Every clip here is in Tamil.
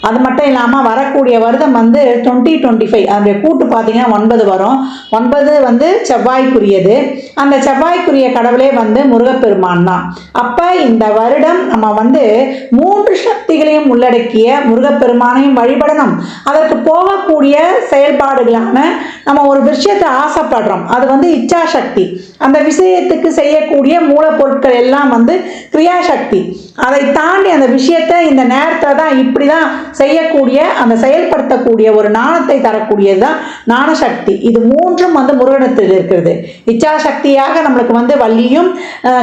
அது மட்டும் இல்லாமல் வரக்கூடிய வருடம் வந்து டுவெண்ட்டி டுவெண்ட்டி ஃபைவ் அதனுடைய கூட்டு பார்த்தீங்கன்னா ஒன்பது வரும். ஒன்பது வந்து செவ்வாய்க்குரியது. அந்த செவ்வாய்க்குரிய கடவுளே வந்து முருகப்பெருமான் தான். அப்போ இந்த வருடம் நம்ம வந்து மூணு சக்திகளையும் உள்ளடக்கிய முருகப்பெருமானையும் வழிபடணும். அதற்கு போகக்கூடிய செயல்பாடுகளான நம்ம ஒரு விஷயத்தை ஆசைப்படுறோம். அது வந்து இச்சா சக்தி அந்த விஷயத்துக்கு செய்யக்கூடிய மூலப்பொருட்கள் எல்லாம் வந்து கிரியாசக்தி. அதை தாண்டி அந்த விஷயத்தை இந்த நேரத்தில் தான் இப்படி தான் செய்யக்கூடிய அந்த செயல்படுத்தக்கூடிய ஒரு நாணத்தை தரக்கூடியது தான் நாணசக்தி இது மூன்றும் வந்து முருகனத்தில் இருக்கிறது. இச்சா சக்தியாக நம்மளுக்கு வந்து வள்ளியும்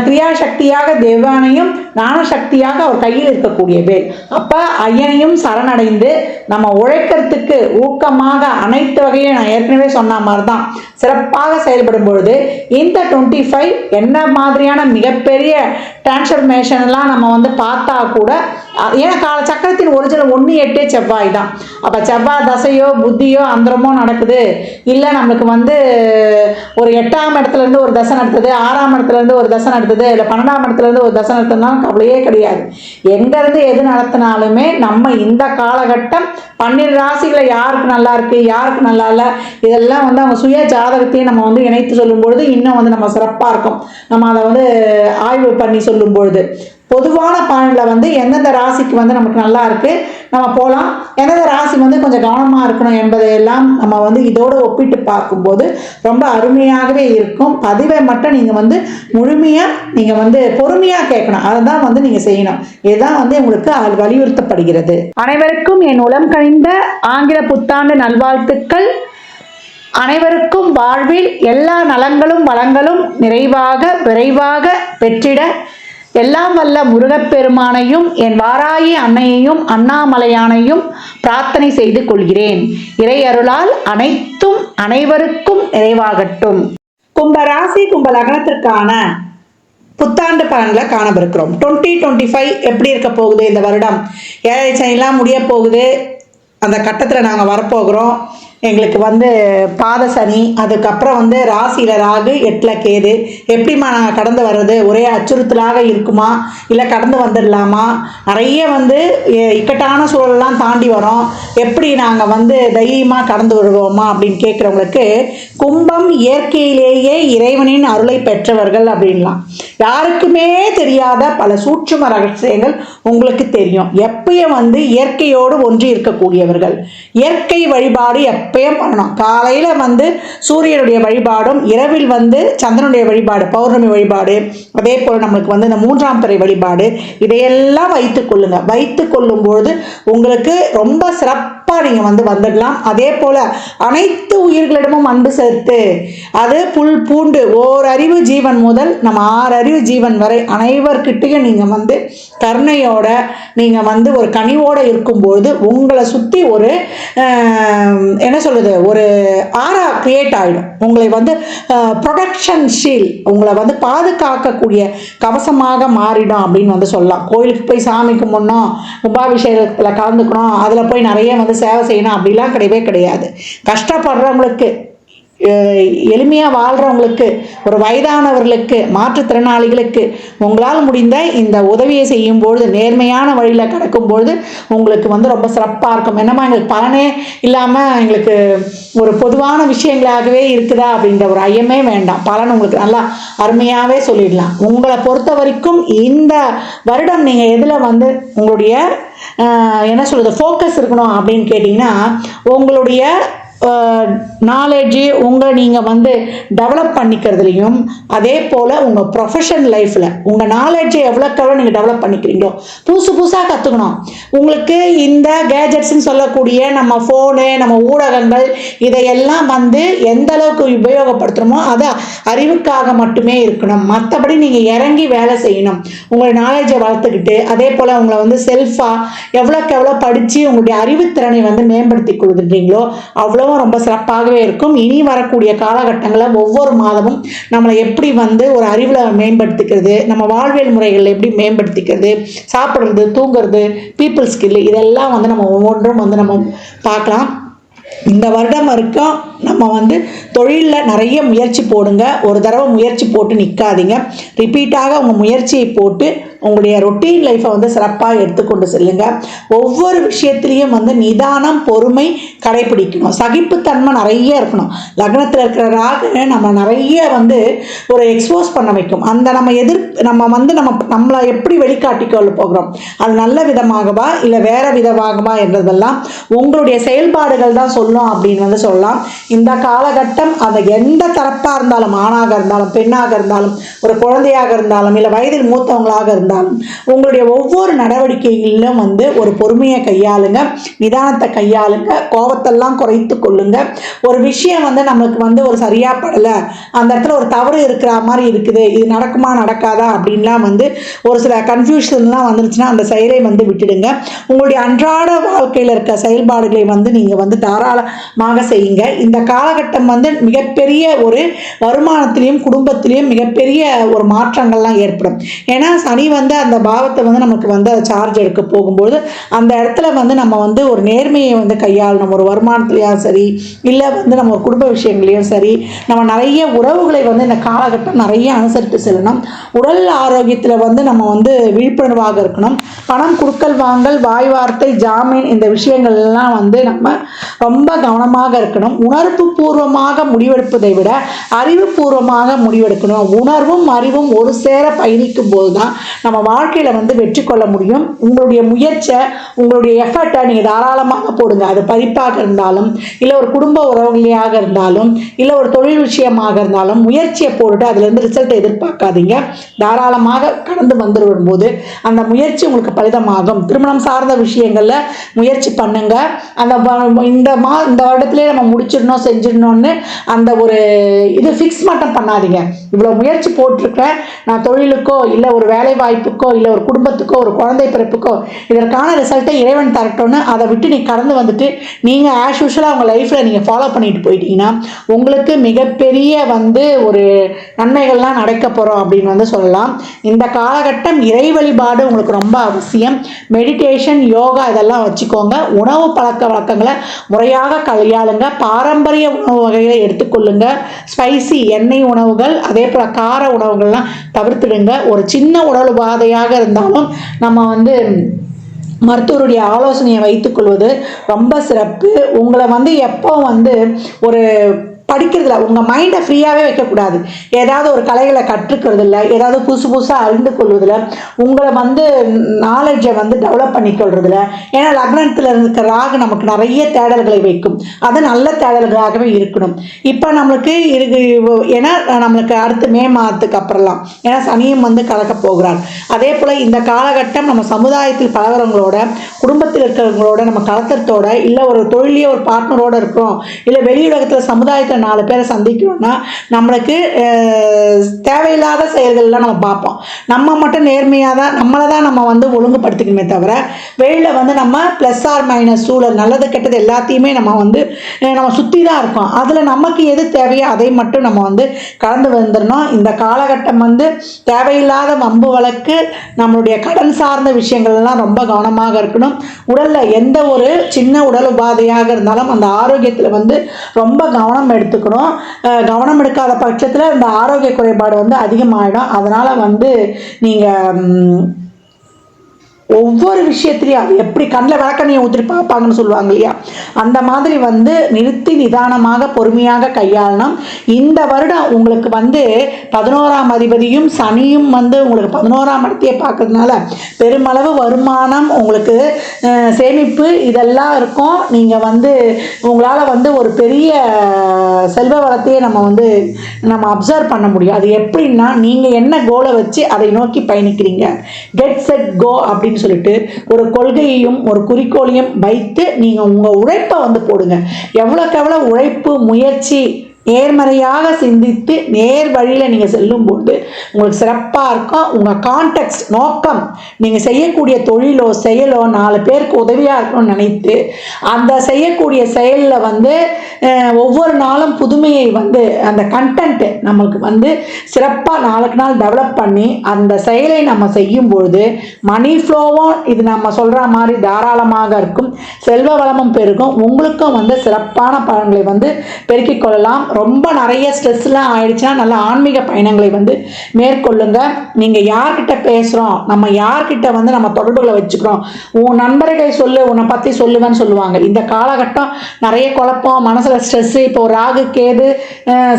கிரியாசக்தியாக தேவானையும் ஞானசக்தியாக அவர் கையில் இருக்கக்கூடிய வேல். அப்போ ஐயனையும் சரணடைந்து நம்ம உழைக்கிறதுக்கு ஊக்கமாக அனைத்து வகையும் நான் ஏற்கனவே சொன்ன மாதிரி தான் சிறப்பாக செயல்படும் பொழுது இந்த டுவெண்ட்டி ஃபைவ் என்ன மாதிரியான மிகப்பெரிய டிரான்ஸ்ஃபர்மேஷன்லாம் நம்ம வந்து பார்த்தா கூட ஏன்னா கால சக்கரத்தின் ஒரிஜினல் ஒன்று எட்டே செவ்வாய் தான். அப்போ செவ்வாய் தசையோ புத்தியோ அந்தரமோ நடக்குது. இல்லை நம்மளுக்கு வந்து ஒரு எட்டாம் இடத்துலேருந்து ஒரு தசை நடத்துது ஆறாம் இடத்துலேருந்து ஒரு தசை நடத்துது இல்லை பன்னெண்டாம் இடத்துலேருந்து ஒரு தசை நடத்துனாலும் கவலையே கிடையாது. எங்கேருந்து எது நடத்தினாலுமே நம்ம இந்த காலகட்டம் பன்னிரு ராசிகளை யாருக்கு நல்லா இருக்குது யாருக்கு நல்லா இல்லை இதெல்லாம் வந்து அவங்க சுய ஜாதகத்தையும் நம்ம வந்து இணைத்து சொல்லும்பொழுது இன்னும் வந்து நம்ம சிறப்பாக இருக்கும். நம்ம அதை வந்து ஆய்வு பண்ணி சொல்லும் பொழுது பொதுவான பலனில் வந்து எந்தெந்த ராசிக்கு வந்து நமக்கு நல்லா இருக்கு நம்ம போகலாம் எந்தெந்த ராசி வந்து கொஞ்சம் கவனமாக இருக்கணும் என்பதையெல்லாம் நம்ம வந்து இதோடு ஒப்பிட்டு பார்க்கும்போது ரொம்ப அருமையாகவே இருக்கும். பதிவை மட்டும் நீங்கள் வந்து முழுமையாக நீங்கள் வந்து பொறுமையாக கேட்கணும். அதை தான் வந்து நீங்கள் செய்யணும். இதுதான் வந்து உங்களுக்கு வலியுறுத்தப்படுகிறது. அனைவருக்கும் என் உளம் கணிந்த ஆங்கில புத்தாண்டு நல்வாழ்த்துக்கள். அனைவருக்கும் வாழ்வில் எல்லா நலங்களும் வளங்களும் நிறைவாக விரைவாக பெற்றிட எல்லாம் வல்ல முருகப்பெருமானையும் என் வாராயி அன்னையையும் அண்ணாமலையானையும் பிரார்த்தனை செய்து கொள்கிறேன். இறை அருளால் அனைத்தும் அனைவருக்கும் நிறைவாகட்டும். கும்ப ராசி கும்ப லக்னத்திற்கான புத்தாண்டு பலன்களை காணவிருக்கிறோம். டுவெண்ட்டி டுவெண்ட்டி ஃபைவ் எப்படி இருக்க போகுது இந்த வருடம்? ஏழை சனிலாம் முடிய போகுது. அந்த கட்டத்தில் நாங்கள் வரப்போகிறோம். எங்களுக்கு வந்து பாத சனி அதுக்கப்புறம் வந்து ராசியில் ராகு எட்டில் கேது. எப்படிம்மா நாங்கள் கடந்து வர்றது? ஒரே அச்சுறுத்தலாக இருக்குமா? இல்லை கடந்து வந்துடலாமா? நிறைய வந்து இக்கட்டான சூழலெல்லாம் தாண்டி வரோம். எப்படி நாங்கள் வந்து தைரியமாக கடந்து வருவோமா அப்படின்னு கேட்குறவங்களுக்கு கும்பம் இயற்கையிலேயே இறைவனின் அருளை பெற்றவர்கள் அப்படின்லாம். யாருக்குமே தெரியாத பல சூட்சும ரகசியங்கள் உங்களுக்கு தெரியும். எப்பயும் வந்து இயற்கையோடு ஒன்றி இருக்கக்கூடியவர்கள். இயற்கை வழிபாடு எப்பயும் பண்ணணும். காலையில் வந்து சூரியனுடைய வழிபாடும் இரவில் வந்து சந்திரனுடைய வழிபாடு பௌர்ணமி வழிபாடு அதே போல் நம்மளுக்கு வந்து இந்த மூன்றாம் பிறை வழிபாடு இதையெல்லாம் வைத்துக் கொள்ளுங்க. வைத்து கொள்ளும்பொழுது உங்களுக்கு ரொம்ப சிறப்பு தப்பாக நீங்கள் வந்து வந்துடலாம். அதே போல் அனைத்து உயிர்களிடமும் அன்பு சேர்த்து அது புல் பூண்டு ஓர் அறிவு ஜீவன் முதல் நம்ம ஆறு அறிவு ஜீவன் வரை அனைவர்கிட்டையும் நீங்கள் வந்து கருணையோட நீங்கள் வந்து ஒரு கனிவோடு இருக்கும்பொழுது உங்களை சுற்றி ஒரு என்ன சொல்லுது ஒரு ஆரா கிரியேட் ஆகிடும் உங்களை வந்து ப்ரொடக்ஷன் ஷீல் உங்களை வந்து பாதுகாக்கக்கூடிய கவசமாக மாறிடும் அப்படின்னு வந்து சொல்லலாம். கோயிலுக்கு போய் சாமி கும்பிடணும் கும்பாபிஷேகத்தில் கலந்துக்கணும் அதில் போய் நிறைய வந்து சேவை செய்யணும் அப்படிலாம் கிடையவே கிடையாது. கஷ்டப்படுறவங்களுக்கு எளிமையாக வாழ்கிறவங்களுக்கு ஒரு வயதானவர்களுக்கு மாற்றுத்திறனாளிகளுக்கு உங்களால் முடிந்த இந்த உதவியை செய்யும்பொழுது நேர்மையான வழியில் கிடக்கும்பொழுது உங்களுக்கு வந்து ரொம்ப சிறப்பாக இருக்கும். என்னம்மா எங்களுக்கு பலனே இல்லாமல் எங்களுக்கு ஒரு பொதுவான விஷயங்களாகவே இருக்குதா அப்படின்ற ஒரு ஐயமே வேண்டாம். பலன் உங்களுக்கு நல்லா அருமையாகவே சொல்லிடலாம். உங்களை பொறுத்த வரைக்கும் இந்த வருடம் நீங்கள் எதில் வந்து உங்களுடைய என்ன சொல்கிறது ஃபோக்கஸ் இருக்கணும் அப்படின்னு கேட்டிங்கன்னா உங்களுடைய நாலேஜு உங்களை நீங்கள் வந்து டெவலப் பண்ணிக்கிறதுலையும் அதே போல் உங்கள் ப்ரொஃபஷன் லைஃப்பில் உங்கள் நாலேஜை எவ்வளோக்கு எவ்வளோ நீங்கள் டெவலப் பண்ணிக்கிறீங்களோ புதுசு புதுசாக கற்றுக்கணும் உங்களுக்கு இந்த கேஜெட்ஸ்ன்னு சொல்லக்கூடிய நம்ம ஃபோனு நம்ம ஊடகங்கள் இதையெல்லாம் வந்து எந்த அளவுக்கு உபயோகப்படுத்துகிறோமோ அது அறிவுக்காக மட்டுமே இருக்கணும். மற்றபடி நீங்கள் இறங்கி வேலை செய்யணும். உங்கள் நாலேஜை வளர்த்துக்கிட்டு அதே போல் உங்களை வந்து செல்ஃபாக எவ்வளோக்கு எவ்வளோ படித்து உங்களுடைய அறிவுத்திறனை வந்து மேம்படுத்தி கொடுத்துட்டீங்களோ அவ்வளோ ரொம்ப சிறப்பாகவே இருக்கும். இனி வரக்கூடிய காலகட்டங்களில் ஒவ்வொரு மாதமும் நம்மளை எப்படி வந்து ஒரு அறிவில் மேம்படுத்திக்கிறது நம்ம வாழ்வியல் முறைகளை எப்படி மேம்படுத்திக்கிறது சாப்பிட்றது தூங்குறது பீப்புள் ஸ்கில் இதெல்லாம் வந்து நம்ம ஒவ்வொன்றும் வந்து நம்ம பார்க்கலாம். இந்த வருடம் வரைக்கும் நம்ம வந்து தொழிலில் நிறைய முயற்சி போடுங்க. ஒரு தடவை முயற்சி போட்டு நிற்காதீங்க ரிப்பீட்டாக உங்கள் முயற்சியை போட்டு உங்களுடைய ரொட்டீன் லைஃப்பை வந்து சிறப்பாக எடுத்துக்கொண்டு செல்லுங்க. ஒவ்வொரு விஷயத்துலேயும் வந்து நிதானம் பொறுமை கடைபிடிக்கணும். சகிப்புத்தன்மை நிறைய இருக்கணும். லக்னத்தில் இருக்கிற ராகு நம்ம நிறைய வந்து ஒரு எக்ஸ்போஸ் பண்ண வைக்கும். அந்த நம்ம எதிர் நம்ம வந்து நம்ம நம்மளை எப்படி வெளிக்காட்டிக்கொள்ள போகிறோம்? அது நல்ல விதமாகவா இல்லை வேற விதமாகவா என்றதெல்லாம் உங்களுடைய செயல்பாடுகள் தான் சொல்லும் அப்படின்னு வந்து சொல்லலாம். இந்த காலகட்டம் அது எந்த தரப்பாக இருந்தாலும் ஆணாக இருந்தாலும் பெண்ணாக இருந்தாலும் ஒரு குழந்தையாக இருந்தாலும் இல்லை வயதில் மூத்தவங்களாக இருந்தாலும் உங்களுடைய ஒவ்வொரு நடவடிக்கைகளிலும் வந்து ஒரு பொறுமையை கையாளுங்க நிதானத்தை கையாளுங்க கோபத்தெல்லாம் குறைத்து கொள்ளுங்க. ஒரு விஷயம் வந்து நம்மளுக்கு வந்து ஒரு சரியா படலை. அந்த இடத்துல ஒரு தவறு இருக்கிற மாதிரி இருக்குது. இது நடக்குமா நடக்காதா அப்படின்லாம் வந்து ஒரு சில கன்ஃபியூஷன்லாம் வந்துருச்சுன்னா அந்த செயலை வந்து விட்டுடுங்க. உங்களுடைய அன்றாட வாழ்க்கையில் இருக்க செயல்பாடுகளை வந்து நீங்கள் வந்து தாராளமாக செய்யுங்க. இந்த காலகட்டம் வந்து மிகப்பெரிய ஒரு வருமானத்திலையும் குடும்பத்திலையும் மிகப்பெரிய ஒரு மாற்றங்கள்லாம் ஏற்படும். ஏன்னா சனி வந்து வந்து அந்த பாவத்தை வந்து நமக்கு வந்து அதை சார்ஜ் எடுக்க போகும்போது அந்த இடத்துல வந்து நம்ம வந்து ஒரு நேர்மையை வந்து கையாளணும். ஒரு வருமானத்துலேயும் சரி இல்லை வந்து நம்ம குடும்ப விஷயங்களையும் சரி நம்ம நிறைய உறவுகளை வந்து இந்த காலகட்டம் நிறைய அனுசரித்து செல்லணும். உடல் ஆரோக்கியத்தில் வந்து நம்ம வந்து விழிப்புணர்வாக இருக்கணும். பணம் கொடுக்கல் வாங்கல் வாய் வார்த்தை ஜாமீன் இந்த விஷயங்கள் எல்லாம் வந்து நம்ம ரொம்ப கவனமாக இருக்கணும். உணர்வு பூர்வமாக முடிவெடுப்பதை விட அறிவுபூர்வமாக முடிவெடுக்கணும். உணர்வும் அறிவும் ஒரு சேர பயணிக்கும் போது தான் நம்ம வாழ்க்கையில் வந்து வெற்றி கொள்ள முடியும். உங்களுடைய முயற்சியை உங்களுடைய எஃபர்ட்டை நீங்கள் தாராளமாக போடுங்க. அது படிப்பாக இருந்தாலும் இல்லை ஒரு குடும்ப உறவுகளையாக இருந்தாலும் இல்லை ஒரு தொழில் விஷயமாக இருந்தாலும் முயற்சியை போட்டுட்டு அதுலேருந்து ரிசல்ட்டை எதிர்பார்க்காதீங்க. தாராளமாக கடந்து வந்து வரும்போது அந்த முயற்சி உங்களுக்கு பலிதமாகும். திருமணம் சார்ந்த விஷயங்களில் முயற்சி பண்ணுங்க. அந்த இந்த மா இந்த வருடத்துலேயே நம்ம முடிச்சிடணும் செஞ்சிடணும்னு அந்த ஒரு இது ஃபிக்ஸ் மட்டும் பண்ணாதீங்க. இவ்வளோ முயற்சி போட்டிருக்கிறேன் நான் தொழிலுக்கோ இல்லை ஒரு வேலை வாய்ப்புக்கோ இல்லை ஒரு குடும்பத்துக்கோ ஒரு குழந்தை பிறப்புக்கோ இதற்கான ரிசல்ட்டை இறைவன் தரட்டோன்னு அதை விட்டு நீ கடந்து வந்துட்டு நீங்கள் ஆஸ் யூஷுவலாக உங்கள் லைஃப்பில் நீங்கள் ஃபாலோ பண்ணிட்டு போயிட்டீங்கன்னா உங்களுக்கு மிகப்பெரிய வந்து ஒரு நன்மைகள்லாம் நடக்க போகிறோம் அப்படின்னு வந்து சொல்லலாம். இந்த காலகட்டம் இறை வழிபாடு உங்களுக்கு ரொம்ப அவசியம். மெடிடேஷன் யோகா இதெல்லாம் வச்சுக்கோங்க. உணவு பழக்க வழக்கங்களை முறையாக கையாளுங்க. பாரம்பரிய உணவு வகைகளை எடுத்துக்கொள்ளுங்க. ஸ்பைசி எண்ணெய் உணவுகள் அதே போல் கார உணவுகள்லாம் தவிர்த்துடுங்க. ஒரு சின்ன உடல் பாதையாக இருந்தாலும் நம்ம வந்து மருத்துவருடைய ஆலோசனையை வைத்துக்கொள்வது ரொம்ப சிறப்பு. உங்களை வந்து எப்போ வந்து ஒரு படிக்கிறதுல உங்கள் மைண்டை ஃப்ரீயாகவே வைக்கக்கூடாது. ஏதாவது ஒரு கலைகளை கற்றுக்கிறதுல ஏதாவது புதுசு புதுசாக அறிந்து கொள்வதில் உங்களை வந்து நாலேஜை வந்து டெவலப் பண்ணிக்கொள்றதுல ஏன்னா லக்னத்தில் இருக்கிற ராகு நமக்கு நிறைய தேடல்களை வைக்கும். அது நல்ல தேடல்களாகவே இருக்கணும். இப்போ நம்மளுக்கு இருக்கு ஏன்னா நம்மளுக்கு அடுத்து மே மாதத்துக்கு அப்புறம்லாம். ஏன்னா சனியும் வந்து கலக்க போகிறார். அதே போல் இந்த காலகட்டம் நம்ம சமுதாயத்தில் பழகிறவங்களோட குடும்பத்தில் இருக்கிறவங்களோட நம்ம கலத்தத்தோட இல்லை ஒரு தொழிலே ஒரு பார்ட்னரோட இருக்கிறோம் இல்லை வெளியுலகத்தில் சமுதாயத்தில் நாலு பேரை சந்திக்கணும்னா நம்மளுக்கு தேவையில்லாத செயல்கள்லாம் நம்ம பார்ப்போம். நம்ம மட்டும் நேர்மையாக தான் நம்மளை தான் நம்ம வந்து ஒழுங்குபடுத்திக்கணுமே தவிர வெளியில் வந்து நம்ம ப்ளஸ் ஆர் மைனஸ் சூழல் நல்லது கெட்டது எல்லாத்தையுமே நம்ம வந்து நம்ம சுற்றி தான் இருக்கோம். அதில் நமக்கு எது தேவையோ அதை மட்டும் நம்ம வந்து கலந்து வந்துடணும் இந்த காலகட்டம் வந்து தேவையில்லாத வம்பு வழக்கு நம்மளுடைய கடன் சார்ந்த விஷயங்கள்லாம் ரொம்ப கவனமாக இருக்கணும். உடலில் எந்த ஒரு சின்ன உடல் உபாதையாக இருந்தாலும் அந்த ஆரோக்கியத்தில் வந்து ரொம்ப கவனம் எடுத்துக்கணும். கவனம் எடுக்காத பட்சத்தில் இந்த ஆரோக்கிய குறைபாடு வந்து அதிகமாகிடும் அதனால் வந்து நீங்கள் ஒவ்வொரு விஷயத்துலையும் அது எப்படி கண்ணில் விளக்கணையை ஊற்றி பார்ப்பாங்கன்னு சொல்லுவாங்க இல்லையா? அந்த மாதிரி வந்து நிறுத்தி நிதானமாக பொறுமையாக கையாளணும். இந்த வருடம் உங்களுக்கு வந்து பதினோராம் அதிபதியும் சனியும் வந்து உங்களுக்கு பதினோராம் இடத்தையே பார்க்கறதுனால பெருமளவு வருமானம் உங்களுக்கு சேமிப்பு இதெல்லாம் இருக்கும். நீங்கள் வந்து உங்களால் வந்து ஒரு பெரிய செல்வ வளத்தையே நம்ம வந்து நம்ம அப்சர்வ் பண்ண முடியும். அது எப்படின்னா நீங்கள் என்ன கோலை வச்சு அதை நோக்கி பயணிக்கிறீங்க. கெட் செட் கோ அப்படின்னு சொல்லிட்டு ஒரு கொள்கையையும் ஒரு குறிக்கோளையும் வைத்து நீங்கள் உங்கள் உழைப்பை வந்து போடுங்க. எவ்வளோக்கு எவ்வளோ உழைப்பு முயற்சி நேர்மறையாக சிந்தித்து நேர் வழியில் நீங்கள் செல்லும்போது உங்களுக்கு சிறப்பாக இருக்கும். உங்கள் கான்டெக்ட் நோக்கம் நீங்கள் செய்யக்கூடிய தொழிலோ செயலோ நாலு பேருக்கு உதவியாக இருக்கணும்னு நினைத்து அந்த செய்யக்கூடிய செயலில் வந்து ஒவ்வொரு நாளும் புதுமையை வந்து அந்த கண்டென்ட்டு நம்மளுக்கு வந்து சிறப்பாக நாளுக்கு நாள் டெவலப் பண்ணி அந்த செயலை நம்ம செய்யும் பொழுது மணி ஃப்ளோவும் இது நம்ம சொல்கிற மாதிரி தாராளமாக இருக்கும். செல்வ வளமும் பெருகும். உங்களுக்கும் வந்து சிறப்பான பலன்களை வந்து பெருக்கிக் கொள்ளலாம். ரொம்ப நிறைய ஸ்ட்ரெஸ்லாம் ஆயிடுச்சுன்னா நல்ல ஆன்மீக பயணங்களை வந்து மேற்கொள்ளுங்க. நீங்கள் யார்கிட்ட பேசுகிறோம் நம்ம யார்கிட்ட வந்து நம்ம தொடர்புகளை வச்சுக்கிறோம் உன் நண்பர்களை சொல்லு உன்னை பற்றி சொல்லுவேன்னு சொல்லுவாங்க. இந்த காலகட்டம் நிறைய குழப்பம் மனசில் ஸ்ட்ரெஸ்ஸு இப்போ ராகு கேது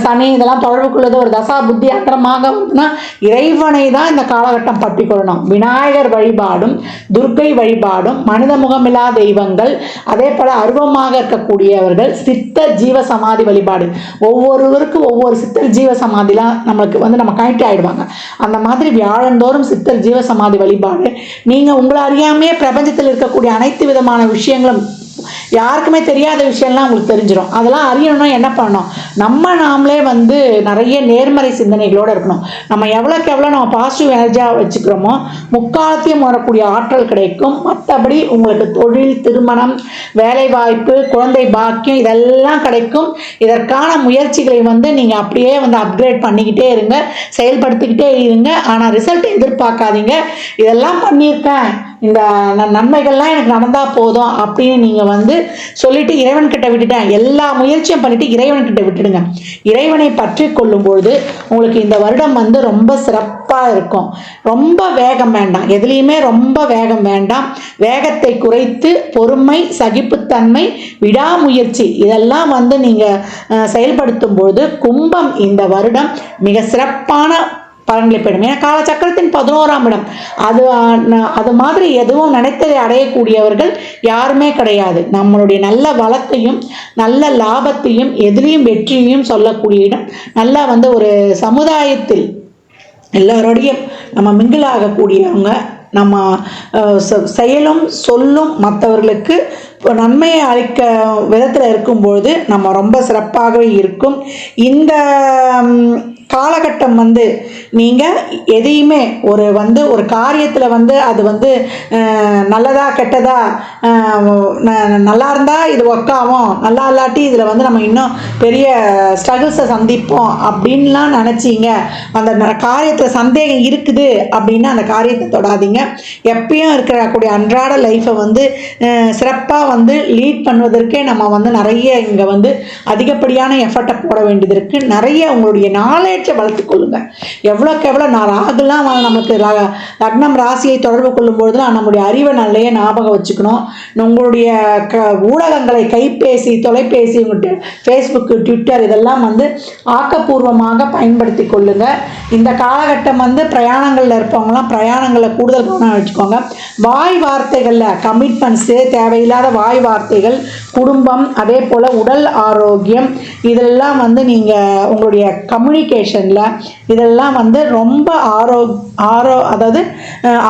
சனி இதெல்லாம் தொடர்புக்குள்ளது ஒரு தசா புத்தி அந்தரமாக வந்துன்னா இறைவனை தான் இந்த காலகட்டம் பற்றி கொள்ளணும் விநாயகர் வழிபாடும் துர்க்கை வழிபாடும் மனித முகமில்லா தெய்வங்கள் அதே போல் அருவமாக இருக்கக்கூடியவர்கள் சித்த ஜீவ சமாதி வழிபாடு. ஒவ்வொருவருக்கும் ஒவ்வொரு சித்தர் ஜீவ சமாதிலாம் நம்மளுக்கு வந்து நம்ம கனெக்ட் ஆகிடுவாங்க அந்த மாதிரி வியாழந்தோறும் சித்தர் ஜீவ சமாதி வழிபாடு. நீங்கள் உங்களை அறியாமையே பிரபஞ்சத்தில் இருக்கக்கூடிய அனைத்து விதமான விஷயங்களும் யாருக்குமே தெரியாத விஷயம்லாம் உங்களுக்கு தெரிஞ்சிடும் அதெல்லாம் அறியணும்னா என்ன பண்ணணும்? நம்ம நாமளே வந்து நிறைய நேர்மறை சிந்தனைகளோடு இருக்கணும். நம்ம எவ்வளோக்கு எவ்வளோ நம்ம பாசிட்டிவ் எனர்ஜியாக வச்சுக்கிறோமோ முக்காலத்தையும் வரக்கூடிய ஆற்றல் கிடைக்கும். மற்றபடி உங்களுக்கு தொழில் திருமணம் வேலைவாய்ப்பு குழந்தை பாக்கியம் இதெல்லாம் கிடைக்கும். இதற்கான முயற்சிகளை வந்து நீங்கள் அப்படியே வந்து அப்கிரேட் பண்ணிக்கிட்டே இருங்க. செயல்படுத்திக்கிட்டே இருங்க. ஆனால் ரிசல்ட் எதிர்பார்க்காதீங்க. இதெல்லாம் பண்ணியிருக்கேன். இந்த நன்மைகள்லாம் எனக்கு நடந்தால் போதும் அப்படின்னு நீங்கள் வந்து சொல்லிட்டு இறைவன்கிட்ட விட்டுட்டேன். எல்லா முயற்சியும் பண்ணிட்டு இறைவன்கிட்ட விட்டுடுங்க. இறைவனை பற்றி கொள்ளும்பொழுது உங்களுக்கு இந்த வருடம் வந்து ரொம்ப சிறப்பாக இருக்கும். ரொம்ப வேகம் வேண்டாம். எதுலேயுமே ரொம்ப வேகம் வேண்டாம். வேகத்தை குறைத்து பொறுமை சகிப்புத்தன்மை விடாமுயற்சி இதெல்லாம் வந்து நீங்கள் செயல்படுத்தும் பொழுது கும்பம் இந்த வருடம் மிக சிறப்பான பலன்களை பெறும். ஏன்னா காலச்சக்கரத்தின் பதினோராம் இடம். அது அது மாதிரி எதுவும் நினைத்ததை அடையக்கூடியவர்கள் யாருமே கிடையாது. நம்மளுடைய நல்ல வளத்தையும் நல்ல லாபத்தையும் எதிலையும் வெற்றியையும் சொல்லக்கூடிய இடம். நல்லா வந்து ஒரு சமுதாயத்தில் எல்லாரோடையும் நம்ம மிங்கிள் ஆகக்கூடியவங்க நம்ம செயலும் சொல்லும் மற்றவர்களுக்கு நன்மையை அளிக்க விதத்தில் இருக்கும்பொழுது நம்ம ரொம்ப சிறப்பாகவே இருக்கும். இந்த காலகட்டம் வந்து நீங்கள் எதையுமே ஒரு வந்து ஒரு காரியத்தில் வந்து அது வந்து நல்லதா கெட்டதா நல்லா இருந்தால் இது ஒர்க் ஆகும். நல்லா இல்லாட்டி இதில் வந்து நம்ம இன்னும் பெரிய ஸ்ட்ரகிள்ஸை சந்திப்போம் அப்படின்லாம் நினச்சிங்க. அந்த ந- காரியத்தில் சந்தேகம் இருக்குது அப்படின்னா அந்த காரியத்தை தொடாதீங்க. எப்பயும் இருக்கக்கூடிய அன்றாட லைஃப்பை வந்து சிறப்பாக வந்து லீட் பண்ணுவதற்கே நம்ம வந்து நிறைய இங்கே வந்து அதிகப்படியான எஃபர்ட்டை போட வேண்டியது இருக்குது நிறைய உங்களுடைய நாளே வளர்த்து வளர்த்துக்கொள்ளுங்க எவ்வளோக்கு எவ்வளோ நான் ராகுலாம் நமக்கு லக்னம் ராசியை தொடர்பு கொள்ளும்பொழுதுலாம் நம்முடைய அறிவை நல்லையே ஞாபகம் வச்சுக்கணும். உங்களுடைய க ஊடகங்களை கைபேசி தொலைபேசி ஃபேஸ்புக்கு ட்விட்டர் இதெல்லாம் வந்து ஆக்கப்பூர்வமாக பயன்படுத்தி கொள்ளுங்க. இந்த காலகட்டம் வந்து பிரயாணங்களில் இருப்பவங்கலாம் பிரயாணங்களில் கூடுதல் கவனம் வச்சுக்கோங்க. வாய் வார்த்தைகளில் கமிட்மெண்ட்ஸு தேவையில்லாத வாய் வார்த்தைகள் குடும்பம் அதே போல் உடல் ஆரோக்கியம் இதெல்லாம் வந்து நீங்கள் உங்களுடைய கம்யூனிகேஷனில் இதெல்லாம் வந்து ரொம்ப ஆரோ ஆரோ அதாவது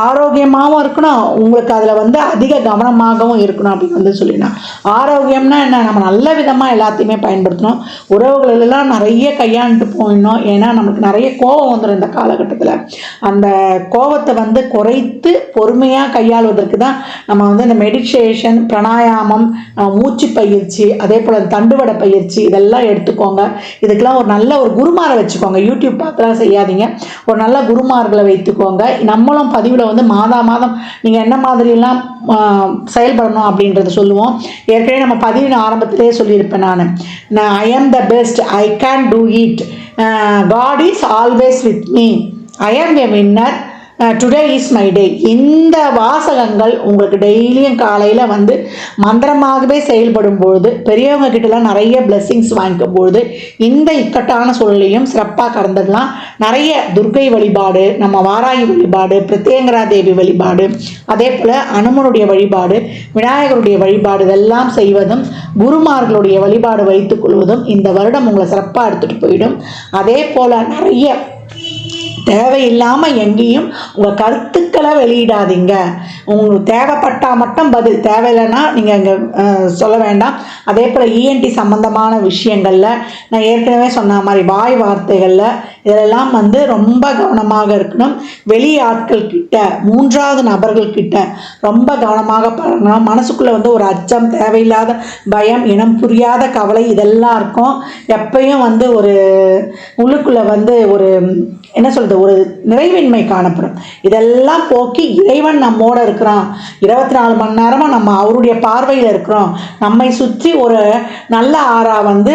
ஆரோக்கியமாகவும் இருக்கணும். உங்களுக்கு அதில் வந்து அதிக கவனமாகவும் இருக்கணும் அப்படின்னு வந்து சொல்லிடலாம் ஆரோக்கியம்னா என்ன? நம்ம நல்ல விதமாக எல்லாத்தையுமே பயன்படுத்தணும். உறவுகளெல்லாம் நிறைய கையாண்டுட்டு போயிடணும். ஏன்னா நமக்கு நிறைய கோபம் வந்துடும் இந்த காலகட்டத்தில். அந்த கோபத்தை வந்து குறைத்து பொறுமையாக கையாளுவதற்கு தான் நம்ம வந்து இந்த மெடிடேஷன் பிராணாயாமம் மூச்சு பயிற்சி அதே போல் தண்டுவட பயிற்சி இதெல்லாம் எடுத்துக்கோங்க. இதுக்கெல்லாம் ஒரு நல்ல ஒரு குருமாரை வச்சுக்கோங்க. யூடியூப் பார்த்துலாம் செய்யாதீங்க. ஒரு நல்ல குருமார்களை வைத்துக்கோங்க. நம்மளும் பதிவில் வந்து மாதா மாதம் நீங்கள் என்ன மாதிரியெல்லாம் செயல்படணும் அப்படின்றத சொல்லுவோம். ஏற்கனவே நம்ம பதிவின் ஆரம்பத்திலே சொல்லியிருப்பேன் நான். நான் I am the best I can do it God is always with me I am a winner today is my day இந்த வாசகங்கள் உங்களுக்கு டெய்லியும் காலையில் வந்து மந்திரமாகவே செயல்படும் பொழுது பெரியவங்க கிட்டலாம் நிறைய பிளெஸ்ஸிங்ஸ் வாங்கிக்கும் பொழுது இந்த இக்கட்டான சூழலையும் சிறப்பாக கடந்துடலாம். நிறைய துர்க்கை வழிபாடு நம்ம வாராயி வழிபாடு பிரத்யங்கரா தேவி வழிபாடு அதே போல் அனுமனுடைய வழிபாடு விநாயகருடைய வழிபாடு இதெல்லாம் செய்வதும் குருமார்களுடைய வழிபாடு வைத்துக் கொள்வதும் இந்த வருடம் உங்களை சிறப்பாக எடுத்துகிட்டு போயிடும். அதே போல் நிறைய தேவையில்லாமல் எங்கேயும் உங்கள் கருத்துக்களை வெளியிடாதீங்க. உங்களுக்கு தேவைப்பட்டால் மட்டும் பதில். தேவையில்லைன்னா நீங்கள் இங்கே சொல்ல வேண்டாம். அதே போல் இஎன்டி சம்மந்தமான விஷயங்களில் நான் ஏற்கனவே சொன்ன மாதிரி வாய் வார்த்தைகளில் இதெல்லாம் வந்து ரொம்ப கவனமாக இருக்கணும். வெளி ஆட்கள் கிட்ட மூன்றாவது நபர்கள் கிட்ட ரொம்ப கவனமாக பழகணும். மனசுக்குள்ளே வந்து ஒரு அச்சம் தேவையில்லாத பயம் இனம் புரியாத கவலை இதெல்லாம் இருக்கும். எப்பயும் வந்து ஒரு உள்ளுக்குள்ளே வந்து ஒரு என்ன சொல்கிறது ஒரு நிறைவின்மை காணப்படும். இதெல்லாம் போக்கி இறைவன் நம்மோட இருக்கிறான். இருபத்தி நாலு மணி நேரமாக நம்ம அவருடைய பார்வையில் இருக்கிறோம். நம்மை சுற்றி ஒரு நல்ல ஆறா வந்து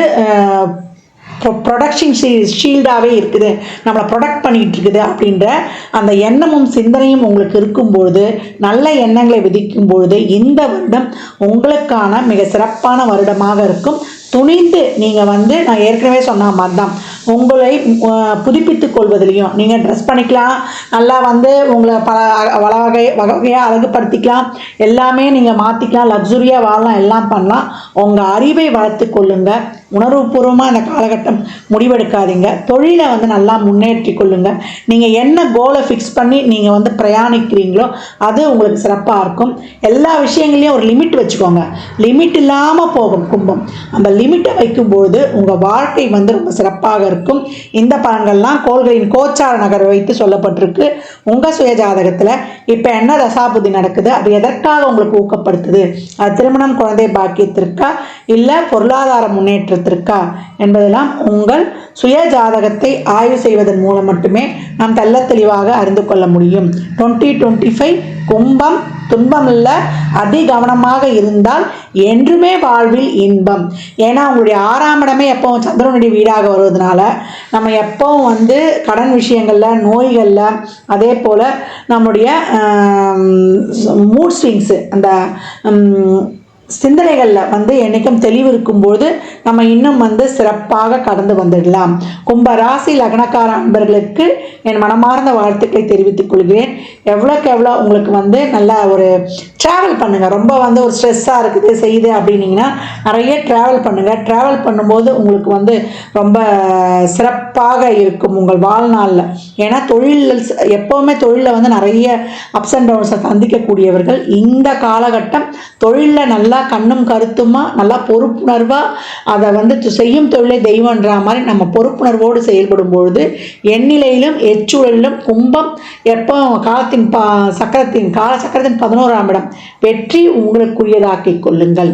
ப்ரொடக்ஷன் ஷீ ஷீல்டாகவே இருக்குது. நம்மளை ப்ரொடக்ட் பண்ணிகிட்டு இருக்குது அப்படின்ற அந்த எண்ணமும் சிந்தனையும் உங்களுக்கு இருக்கும்பொழுது நல்ல எண்ணங்களை விதிக்கும் பொழுது இந்த வருடம் உங்களுக்கான மிக சிறப்பான வருடமாக இருக்கும். துணிந்து நீங்கள் வந்து நான் ஏற்கனவே சொன்ன மாதிரி தான் உங்களை புதுப்பித்து கொள்வதிலையும் நீங்கள் ட்ரெஸ் பண்ணிக்கலாம் நல்லா வந்து உங்களை பல வள வகை வகை வகையாக அழகுபடுத்திக்கலாம் எல்லாமே நீங்கள் மாற்றிக்கலாம் லக்ஸுரியாக வாழலாம் எல்லாம் பண்ணலாம். உங்கள் அறிவை வளர்த்து கொள்ளுங்கள் உணர்வுபூர்வமாக அந்த காலகட்டம் முடிவெடுக்காதீங்க. தொழிலை வந்து நல்லா முன்னேற்றி கொள்ளுங்க. நீங்கள் என்ன கோலை ஃபிக்ஸ் பண்ணி நீங்கள் வந்து பிரயாணிக்கிறீங்களோ அது உங்களுக்கு சிறப்பாக இருக்கும். எல்லா விஷயங்களையும் ஒரு லிமிட் வச்சுக்கோங்க. லிமிட் இல்லாமல் போகும் கும்பம். அந்த லிமிட்டை வைக்கும்போது உங்கள் வாழ்க்கை வந்து ரொம்ப சிறப்பாக இருக்கும். இந்த பலன்கள்லாம் கோள்களின் கோச்சார நகர் வைத்து சொல்லப்பட்டிருக்கு. உங்கள் சுய ஜாதகத்தில் இப்போ என்ன தசாபுதி நடக்குது? அது எதற்காக உங்களுக்கு ஊக்கப்படுத்துது? அது திருமணம் குழந்தை பாக்கியத்திற்கா? இல்லை பொருளாதார முன்னேற்றத்திற்கா என்பதெல்லாம் உங்கள் சுய ஜாதகத்தை ஆய்வு செய்வதன் மூலம் மட்டுமே நாம் தெல்ல தெளிவாக அறிந்து கொள்ள முடியும். டுவெண்ட்டி டுவெண்ட்டி ஃபைவ் கும்பம் துன்பமில்ல அதி கவனமாக இருந்தால் என்றுமே வாழ்வில் இன்பம். ஏன்னா உங்களுடைய ஆறாம் இடமே எப்பவும் சந்திரனுடைய வீடாக வருவதனால நம்ம எப்பவும் வந்து கடன் விஷயங்களில் நோய்களில் அதே போல் நம்முடைய மூட் ஸ்விங்ஸு அந்த சிந்தனைகளில் வந்து என்றைக்கும் தெளிவு இருக்கும்போது நம்ம இன்னும் வந்து சிறப்பாக கடந்து வந்துடலாம். கும்ப ராசி லக்னக்கார அன்பர்களுக்கு என் மனமார்ந்த வாழ்த்துக்களை தெரிவித்துக் கொள்கிறேன். எவ்வளோக்கு எவ்வளோ உங்களுக்கு வந்து நல்லா ஒரு ட்ராவல் பண்ணுங்கள் ரொம்ப வந்து ஒரு ஸ்ட்ரெஸ்ஸாக இருக்குது செய்யுது அப்படின்னீங்கன்னா நிறைய ட்ராவல் பண்ணுங்கள் ட்ராவல் பண்ணும்போது உங்களுக்கு வந்து ரொம்ப சிறப்பாக இருக்கும் உங்கள் வாழ்நாளில். ஏன்னா தொழிலில் எப்போவுமே தொழிலில் வந்து நிறைய அப்ஸ் அண்ட் டவுன்ஸை சந்திக்கக்கூடியவர்கள். இந்த காலகட்டம் தொழிலில் நல்லா கண்ணும் கருத்துமா நல்லா பொறுப்புணர்வாக அதை வந்து செய்யும் தொழிலை தெய்வன்ற மாதிரி நம்ம பொறுப்புணர்வோடு செயல்படும் பொழுது எண்ணிலையிலும் எச்சூழலிலும் கும்பம் எப்போ காலத்தின் பா சக்கரத்தின் கால சக்கரத்தின் பதினோராம் இடம் வெற்றி உங்களுக்குரியதாக்கிக் கொள்ளுங்கள்.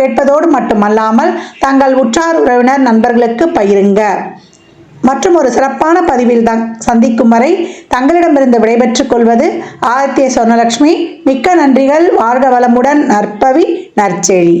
கேட்பதோடு மட்டுமல்லாமல் தங்கள் உற்றார் உறவினர் நண்பர்களுக்கு பகிருங்க. மற்றும் ஒரு சிறப்பான பதிவில் தான் சந்திக்கும் வரை தங்களிடமிருந்து விடைபெற்றுக் கொள்வது ஆதித்ய சொர்ணலட்சுமி மிக்க நன்றிகள். வாழ்க வளமுடன். நற்பவி நற்செழி.